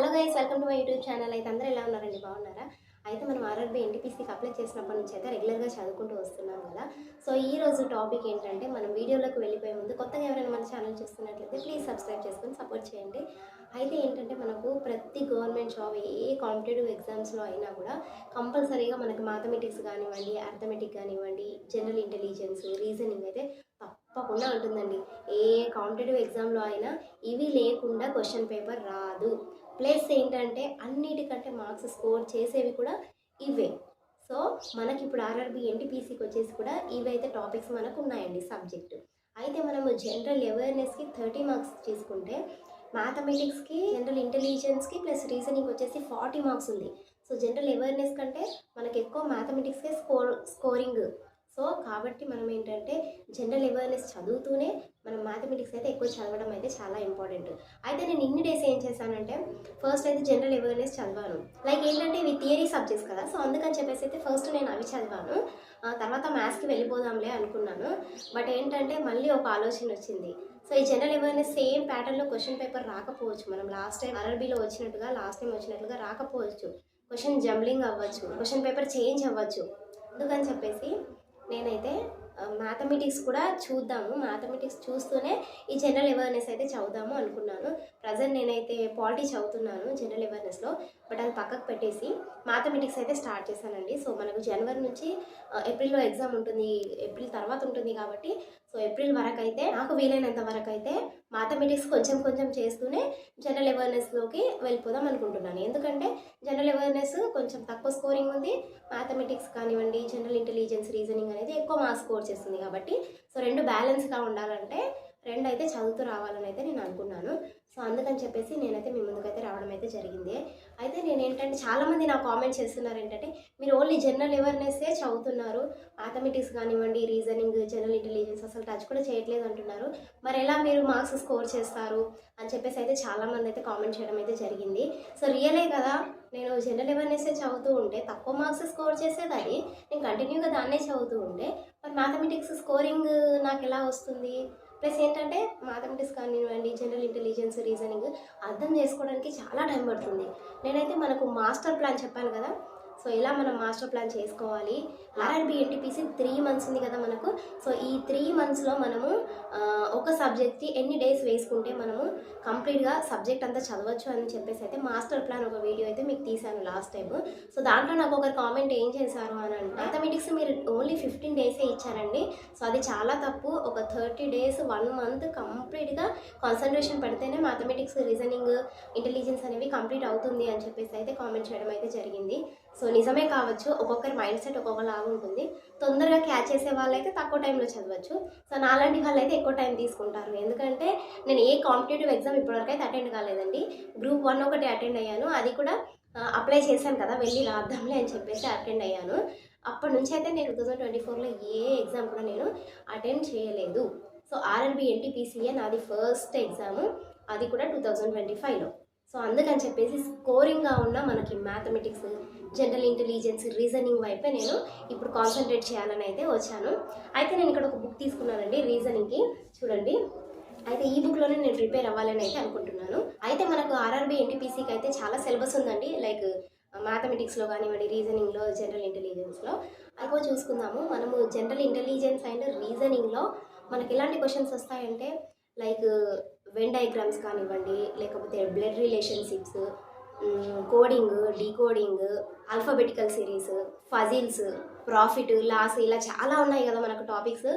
Hello guys welcome to my YouTube channel. అయితే అందరూ ఎలా ఉన్నారండి? బాగున్నారా? అయితే మనం ఆర్ఆర్బీ ఎన్టీపీసీకి అప్లై చేసినప్పటి నుంచి అయితే రెగ్యులర్గా చదువుకుంటూ వస్తున్నాం కదా. సో ఈ రోజు టాపిక్ ఏంటంటే మనం వీడియోలోకి వెళ్ళిపోయే ముందు కొత్తగా ఎవరైనా మన ఛానల్ చూస్తున్నట్లయితే ప్లీజ్ సబ్స్క్రైబ్ చేసుకొని సపోర్ట్ చేయండి. అయితే ఏంటంటే మనకు ప్రతి గవర్నమెంట్ జాబ్ ఏ కాంపిటేటివ్ ఎగ్జామ్స్లో అయినా కూడా కంపల్సరీగా మనకు మ్యాథమెటిక్స్ కానివ్వండి అర్థమెటిక్ కానివ్వండి జనరల్ ఇంటెలిజెన్స్ రీజనింగ్ అయితే తప్పకుండా ఉంటుందండి. ఏ కాంపిటేటివ్ ఎగ్జామ్లో అయినా ఇవి లేకుండా క్వశ్చన్ పేపర్ రాదు. ప్లస్ ఏంటంటే అన్నిటికంటే మార్క్స్ స్కోర్ చేసేవి కూడా ఇవే. సో మనకి ఇప్పుడు ఆర్ఆర్బి ఎన్టీపీసీకి వచ్చేసి కూడా ఇవైతే టాపిక్స్ మనకు ఉన్నాయండి సబ్జెక్టు. అయితే మనము జనరల్ అవేర్నెస్కి థర్టీ మార్క్స్ తీసుకుంటే మ్యాథమెటిక్స్కి జనరల్ ఇంటెలిజెన్స్కి ప్లస్ రీజనింగ్ వచ్చేసి ఫార్టీ మార్క్స్ ఉంది. సో జనరల్ అవేర్నెస్ కంటే మనకి ఎక్కువ మ్యాథమెటిక్స్కే స్కోర్ స్కోరింగ్ సో కాబట్టి మనం ఏంటంటే జనరల్ అవేర్నెస్ చదువుతూనే మనం మ్యాథమెటిక్స్ అయితే ఎక్కువ చదవడం అయితే చాలా ఇంపార్టెంట్ అయితే నేను ఇన్ని డేస్ ఏం చేశానంటే ఫస్ట్ అయితే జనరల్ అవేర్నెస్ చదివాను. లైక్ ఏంటంటే ఇవి థియరీ సబ్జెక్ట్స్ కదా సో అందుకని చెప్పేసి అయితే ఫస్ట్ నేను అవి చదివాను. తర్వాత మ్యాథ్స్కి వెళ్ళిపోదాంలే అనుకున్నాను. బట్ ఏంటంటే మళ్ళీ ఒక ఆలోచన వచ్చింది. సో ఈ జనరల్ అవేర్నెస్ సేమ్ ప్యాటర్న్లో క్వశ్చన్ పేపర్ రాకపోవచ్చు. మనం లాస్ట్ టైం అరబీలో వచ్చినట్టుగా లాస్ట్ టైం వచ్చినట్టుగా రాకపోవచ్చు. క్వశ్చన్ జంబ్లింగ్ అవ్వచ్చు. క్వశ్చన్ పేపర్ చేంజ్ అవ్వచ్చు. అందుకని చెప్పేసి నేనైతే మ్యాథమెటిక్స్ కూడా చూద్దాము. మ్యాథమెటిక్స్ చూస్తూనే ఈ జనరల్ అవేర్నెస్ అయితే చదువుదాము అనుకున్నాను. ప్రజెంట్ నేనైతే పాలిటీ చదువుతున్నాను జనరల్ అవేర్నెస్లో బట్ అది పక్కకు పెట్టేసి మ్యాథమెటిక్స్ అయితే స్టార్ట్ చేశానండి. సో మనకు జనవరి నుంచి ఏప్రిల్లో ఎగ్జామ్ ఉంటుంది. ఏప్రిల్ తర్వాత ఉంటుంది కాబట్టి సో ఏప్రిల్ వరకు అయితే నాకు వీలైనంత వరకు అయితే మ్యాథమెటిక్స్ కొంచెం కొంచెం చేస్తూనే జనరల్ అవేర్నెస్లోకి వెళ్ళిపోదాం అనుకుంటున్నాను. ఎందుకంటే జనరల్ అవేర్నెస్ కొంచెం తక్కువ స్కోరింగ్ ఉంది. మ్యాథమెటిక్స్ కానివ్వండి జనరల్ ఇంటెలిజెన్స్ రీజనింగ్ అనేది ఎక్కువ మార్క్స్ స్కోర్ చేస్తుంది కాబట్టి సో రెండు బ్యాలెన్స్గా ఉండాలంటే రెండు అయితే చదువుతూ రావాలని అయితే నేను అనుకున్నాను. సో అందుకని చెప్పేసి నేనైతే మీ ముందుకైతే రావడం అయితే జరిగింది. అయితే నేను ఏంటంటే చాలామంది నా కామెంట్ చేస్తున్నారు ఏంటంటే మీరు ఓన్లీ జనరల్ అవేర్నెస్సే చదువుతున్నారు. మ్యాథమెటిక్స్ కానివ్వండి రీజనింగ్ జనరల్ ఇంటెలిజెన్స్ అసలు టచ్ కూడా చేయట్లేదు అంటున్నారు. మరి ఎలా మీరు మార్క్స్ స్కోర్ చేస్తారు అని చెప్పేసి అయితే చాలామంది అయితే కామెంట్ చేయడం అయితే జరిగింది. సో రియలే కదా నేను జనరల్ అవేర్నెస్సే చదువుతూ ఉంటే తక్కువ మార్క్స్ స్కోర్ చేసేదాన్ని నేను కంటిన్యూగా దాన్నే చదువుతూ ఉంటే మరి మ్యాథమెటిక్స్ స్కోరింగ్ నాకు ఎలా వస్తుంది? ప్లస్ ఏంటంటే మ్యాథమెటిక్స్ కానివ్వండి జనరల్ ఇంటెలిజెన్స్ రీజనింగ్ అర్థం చేసుకోవడానికి చాలా టైం పడుతుంది. నేనైతే మనకు మాస్టర్ ప్లాన్ చెప్పాను కదా సో ఇలా మనం మాస్టర్ ప్లాన్ చేసుకోవాలి. ఆర్ఆర్బి ఎన్టీపీసీ త్రీ మంత్స్ ఉంది కదా మనకు. సో ఈ త్రీ మంత్స్లో మనము ఒక సబ్జెక్ట్కి ఎన్ని డేస్ వేసుకుంటే మనము కంప్లీట్గా సబ్జెక్ట్ అంతా చదవచ్చు అని చెప్పేసి అయితే మాస్టర్ ప్లాన్ ఒక వీడియో అయితే మీకు తీశాను లాస్ట్ టైం సో దాంట్లో నాకు ఒకరు కామెంట్ ఏం చేశారు అని అంటే మ్యాథమెటిక్స్ మీరు ఓన్లీ ఫిఫ్టీన్ డేసే ఇచ్చారండి. సో అది చాలా తప్పు. ఒక థర్టీ డేస్ వన్ మంత్ కంప్లీట్గా కాన్సన్ట్రేషన్ పెడితేనే మ్యాథమెటిక్స్ రీజనింగ్ ఇంటెలిజెన్స్ అనేవి కంప్లీట్ అవుతుంది అని చెప్పేసి అయితే కామెంట్ చేయడం అయితే జరిగింది. సో నిజమే కావచ్చు ఒక్కొక్కరి మైండ్ సెట్ ఒక్కొక్కలాగా ఉంటుంది. తొందరగా క్యాచ్ చేసే వాళ్ళైతే తక్కువ టైంలో చదవచ్చు. సో నాలాంటి వాళ్ళు అయితే ఎక్కువ టైం తీసుకుంటారు. ఎందుకంటే నేను ఏ కాంపిటేటివ్ ఎగ్జామ్ ఇప్పటివరకు అయితే అటెండ్ కాలేదండి. గ్రూప్ వన్ ఒకటి అటెండ్ అయ్యాను. అది కూడా అప్లై చేశాను కదా వెళ్ళి రాద్దాంలే అని చెప్పేసి అటెండ్ అయ్యాను. అప్పటి నుంచి అయితే నేను టూ థౌజండ్ ట్వంటీ ఫోర్లో ఏ ఎగ్జామ్ కూడా నేను అటెండ్ చేయలేదు. సో ఆర్ఎల్బి ఎన్టీపీసీఏ నాది ఫస్ట్ ఎగ్జామ్. అది కూడా టూ థౌజండ్ ట్వంటీ ఫైవ్లో. సో అందుకని చెప్పేసి స్కోరింగ్గా ఉన్న మనకి మ్యాథమెటిక్స్ జనరల్ ఇంటెలిజెన్స్ రీజనింగ్ వైపే నేను ఇప్పుడు కాన్సన్ట్రేట్ చేయాలని అయితే వచ్చాను. అయితే నేను ఇక్కడ ఒక బుక్ తీసుకున్నానండి రీజనింగ్కి. చూడండి. అయితే ఈ బుక్లోనే నేను ప్రిపేర్ అవ్వాలని అయితే అనుకుంటున్నాను. అయితే మనకు ఆర్ఆర్బి ఎన్టీపీసీకి అయితే చాలా సిలబస్ ఉందండి. లైక్ మ్యాథమెటిక్స్లో కానివ్వండి రీజనింగ్లో జనరల్ ఇంటెలిజెన్స్లో. అదిగో చూసుకుందాము. మనము జనరల్ ఇంటెలిజెన్స్ అండ్ రీజనింగ్లో మనకి ఎలాంటి క్వశ్చన్స్ వస్తాయంటే లైక్ వెన్ డయాగ్రామ్స్ కానివ్వండి లేకపోతే blood relationships coding decoding alphabetical series puzzles profit loss ఇలా చాలా ఉన్నాయి కదా మనకు టాపిక్స్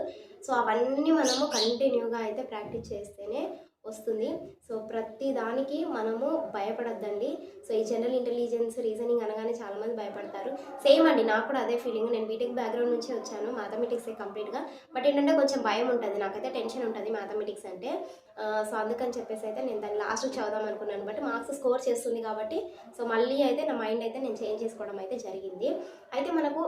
సో అవన్నీ మనము కంటిన్యూగా అయితే ప్రాక్టీస్ చేస్తేనే వస్తుంది. సో ప్రతి దానికి మనము భయపడద్దండి. సో ఈ జనరల్ ఇంటెలిజెన్స్ రీజనింగ్ అనగానే చాలామంది భయపడతారు. సేమ్ అండి నాకు కూడా అదే ఫీలింగ్. నేను బీటెక్ బ్యాక్గ్రౌండ్ నుంచే వచ్చాను మ్యాథమెటిక్సే కంప్లీట్గా. బట్ ఏంటంటే కొంచెం భయం ఉంటుంది. నాకైతే టెన్షన్ ఉంటుంది మ్యాథమెటిక్స్ అంటే. సో అందుకని చెప్పేసి అయితే నేను దాన్ని లాస్ట్ చదుదాం అనుకున్నాను. బట్ మార్క్స్ స్కోర్ చేస్తుంది కాబట్టి సో మళ్ళీ అయితే నా మైండ్ అయితే నేను చేంజ్ చేసుకోవడం అయితే జరిగింది. అయితే మనకు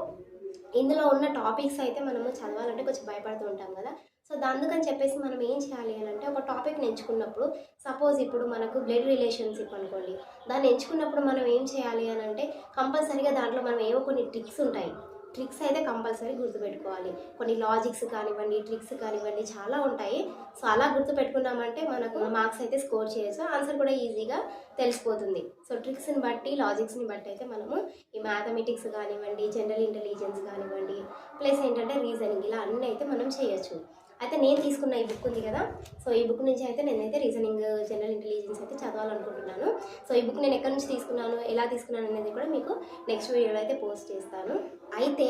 ఇందులో ఉన్న టాపిక్స్ అయితే మనము చదవాలంటే కొంచెం భయపడుతూ ఉంటాం కదా. సో అందుకని చెప్పేసి మనం ఏం చేయాలి అని ఒక టాపిక్ని ఎంచుకున్నప్పుడు సపోజ్ ఇప్పుడు మనకు బ్లడ్ రిలేషన్షిప్ అనుకోండి దాన్ని ఎంచుకున్నప్పుడు మనం ఏం చేయాలి అని అంటే కంపల్సరీగా దాంట్లో మనం ఏవో కొన్ని ట్రిక్స్ ఉంటాయి. ట్రిక్స్ అయితే కంపల్సరీ గుర్తుపెట్టుకోవాలి. కొన్ని లాజిక్స్ కానివ్వండి ట్రిక్స్ కానివ్వండి చాలా ఉంటాయి. సో అలా గుర్తుపెట్టుకున్నామంటే మనకు మార్క్స్ అయితే స్కోర్ చేయొచ్చు. ఆన్సర్ కూడా ఈజీగా తెలిసిపోతుంది. సో ట్రిక్స్ని బట్టి లాజిక్స్ని బట్టి అయితే మనము ఈ మ్యాథమెటిక్స్ కానివ్వండి జనరల్ ఇంటెలిజెన్స్ కానివ్వండి ప్లస్ ఏంటంటే రీజనింగ్ ఇలా అన్నీ అయితే మనం చేయొచ్చు. అయితే నేను తీసుకున్న ఈ బుక్ ఉంది కదా. సో ఈ బుక్ నుంచి అయితే నేనైతే రీజనింగ్ జనరల్ ఇంటెలిజెన్స్ అయితే చదవాలనుకుంటున్నాను సో ఈ బుక్ నేను ఎక్కడి నుంచి తీసుకున్నాను ఎలా తీసుకున్నాను అనేది కూడా మీకు నెక్స్ట్ వీడియోలో అయితే పోస్ట్ చేస్తాను. అయితే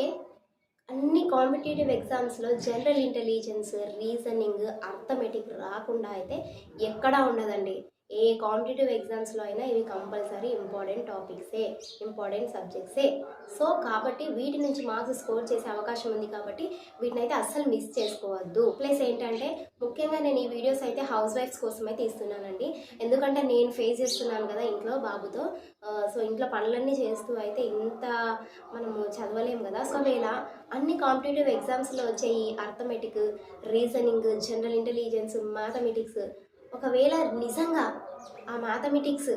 అన్ని కాంపిటేటివ్ ఎగ్జామ్స్లో జనరల్ ఇంటెలిజెన్స్ రీజనింగ్ అర్థమెటిక్ రాకుండా అయితే ఎక్కడా ఉండదండి. ఏ కాంపిటేటివ్ ఎగ్జామ్స్లో అయినా ఇవి కంపల్సరీ ఇంపార్టెంట్ టాపిక్సే ఇంపార్టెంట్ సబ్జెక్ట్సే. సో కాబట్టి వీటి నుంచి మార్క్స్ స్కోర్ చేసే అవకాశం ఉంది కాబట్టి వీటిని అయితే అస్సలు మిస్ చేసుకోవద్దు. ప్లస్ ఏంటంటే ముఖ్యంగా నేను ఈ వీడియోస్ అయితే హౌస్ వైఫ్స్ కోసమే తీస్తున్నానండి. ఎందుకంటే నేను ఫేస్ చేస్తున్నాను కదా ఇంట్లో బాబుతో. సో ఇంట్లో పనులన్నీ చేస్తూ అయితే ఇంత మనము చదవలేము కదా. సో ఇలా అన్ని కాంపిటేటివ్ ఎగ్జామ్స్లో వచ్చే ఈ arithmetic reasoning general intelligence mathematics ఒకవేళ నిజంగా ఆ మ్యాథమెటిక్స్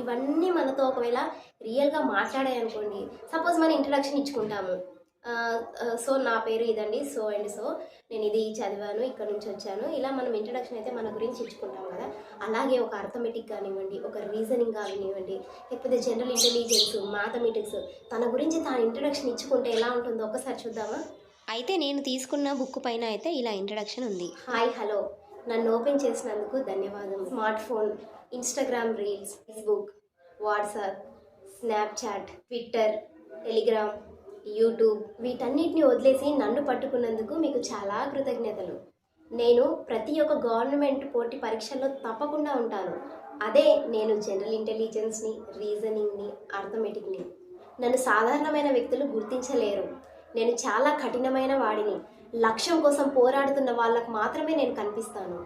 ఇవన్నీ మనతో ఒకవేళ రియల్గా మాట్లాడాయి అనుకోండి సపోజ్ మన ఇంట్రడక్షన్ ఇచ్చుకుంటాము. సో నా పేరు ఇదండి సో అండ్ సో నేను ఇది చదివాను ఇక్కడ నుంచి వచ్చాను ఇలా మనం ఇంట్రడక్షన్ అయితే మన గురించి ఇచ్చుకుంటాం కదా. అలాగే ఒక అర్థమెటిక్ కానివ్వండి ఒక రీజనింగ్ కానివ్వండి లేకపోతే జనరల్ ఇంటెలిజెన్స్ మ్యాథమెటిక్స్ తన గురించి తాను ఇంట్రడక్షన్ ఇచ్చుకుంటే ఎలా ఉంటుందో ఒకసారి చూద్దామా? అయితే నేను తీసుకున్న బుక్ పైన అయితే ఇలా ఇంట్రడక్షన్ ఉంది. హాయ్ హలో నన్ను ఓపెన్ చేసినందుకు ధన్యవాదం smart phone Instagram reels Facebook WhatsApp Snapchat Twitter Telegram YouTube వీటన్నిటిని వదిలేసి నన్ను పట్టుకున్నందుకు మీకు చాలా కృతజ్ఞతలు. నేను ప్రతి ఒక్క గవర్నమెంట్ పోటీ పరీక్షల్లో తప్పకుండా ఉంటాను. అదే నేను జనరల్ ఇంటెలిజెన్స్ని రీజనింగ్ని అర్థమెటిక్ని. నన్ను సాధారణమైన వ్యక్తులు గుర్తించలేరు. నేను చాలా కఠినమైన వాడిని. లక్ష్యం కోసం పోరాడుతున్న వాళ్ళకు మాత్రమే నేను కనిపిస్తాను.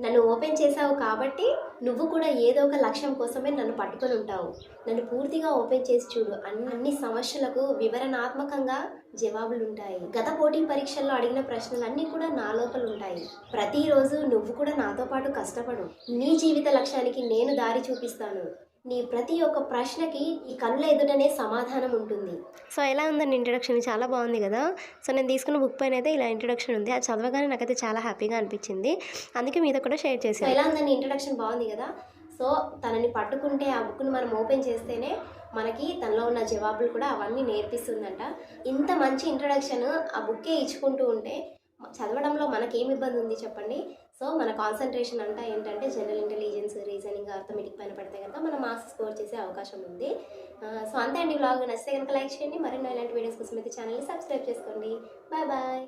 నన్ను ఓపెన్ చేశావు కాబట్టి నువ్వు కూడా ఏదో ఒక లక్ష్యం కోసమే నన్ను పట్టుకొని ఉంటావు. నన్ను పూర్తిగా ఓపెన్ చేసి చూడు. అన్ని అన్ని సమస్యలకు వివరణాత్మకంగా జవాబులు ఉంటాయి. గత పోటీ పరీక్షల్లో అడిగిన ప్రశ్నలన్నీ కూడా నా లోపల ఉంటాయి. ప్రతిరోజు నువ్వు కూడా నాతో పాటు కష్టపడు. నీ జీవిత లక్ష్యానికి నేను దారి చూపిస్తాను. నీ ప్రతి ఒక్క ప్రశ్నకి ఈ కళ్ళ ఎదుటనే సమాధానం ఉంటుంది. సో ఎలా ఉందండి ఇంట్రడక్షన్ చాలా బాగుంది కదా? సో నేను తీసుకున్న బుక్ పైన అయితే ఇలా ఇంట్రడక్షన్ ఉంది. అది చదవగానే నాకైతే చాలా హ్యాపీగా అనిపించింది. అందుకే మీతో కూడా షేర్ సో చేశాను ఎలా ఉందండి ఇంట్రడక్షన్ బాగుంది కదా? సో తనని పట్టుకుంటే ఆ బుక్ని మనం ఓపెన్ చేస్తేనే మనకి తనలో ఉన్న జవాబులు కూడా అవన్నీ నేర్పిస్తుందంట. ఇంత మంచి ఇంట్రడక్షన్ ఆ బుక్కే ఇచ్చుకుంటూ ఉంటే చదవడంలో మనకేం ఇబ్బంది ఉంది చెప్పండి? సో మన కాన్సన్ట్రేషన్ అంతా ఏంటంటే జనరల్ ఇంటెలిజెన్స్ రీజనింగ్ అర్థమెటిక్ పైన పడితే కనుక మనం మార్క్స్ స్కోర్ చేసే అవకాశం ఉంది. సో అంతే అండి బ్లాగ్ నచ్చితే కనుక లైక్ చేయండి. మరిన్నో ఇలాంటి వీడియోస్ కోసం అయితే ఛానల్ని సబ్స్క్రైబ్ చేసుకోండి. Bye bye